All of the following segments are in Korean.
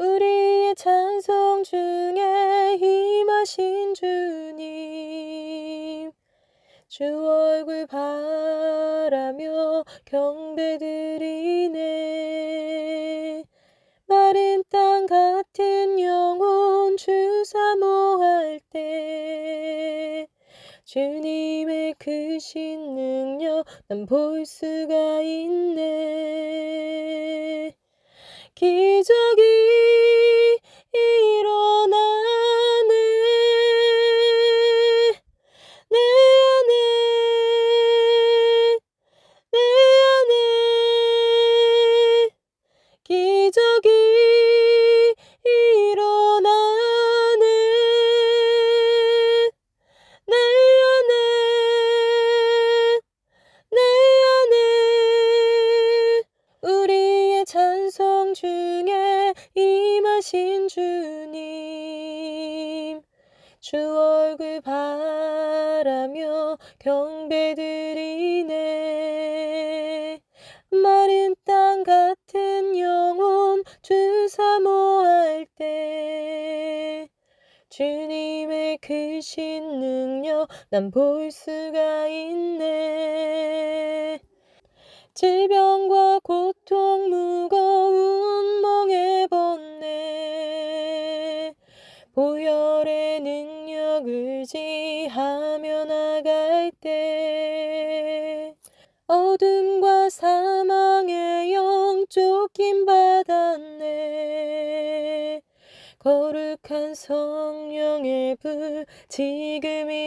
우리의 찬송 중에 임하신 주님. 주 얼굴 바라며 경배드리네. 마른 땅 같은 영혼 주 사모할 때 주님의 크신 능력 난 볼 수가 있네 주 얼굴 바라며 경배드리네. 마른 땅 같은 영혼 주 사모할 때 주님의 크신 능력 난 볼 수가 있네. 질병과 고통 무거운 하며 나갈 때 어둠과 사망의 영 쫓김 받았네. 거룩한 성령의 불 지금 임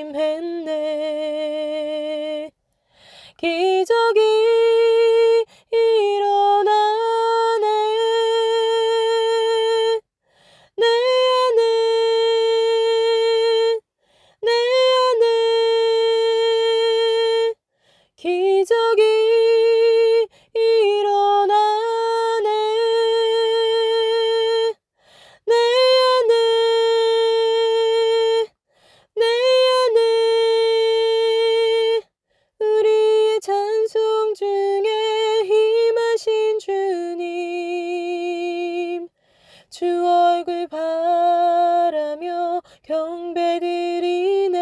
주 얼굴 바라며 경배드리네.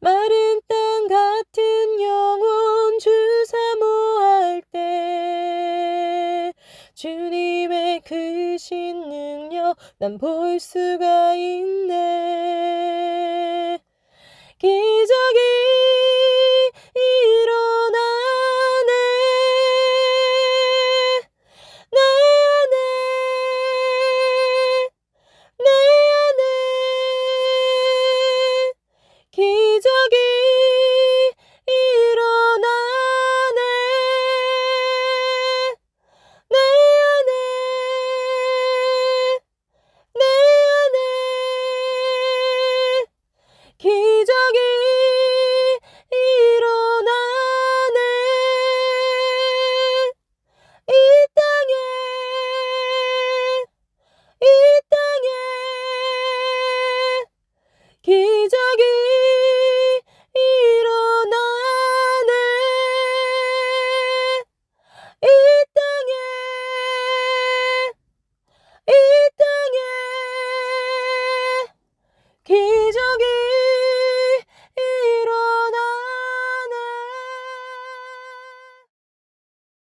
마른 땅 같은 영혼 주 사모할 때 주님의 크신 능력 난 볼 수가 있네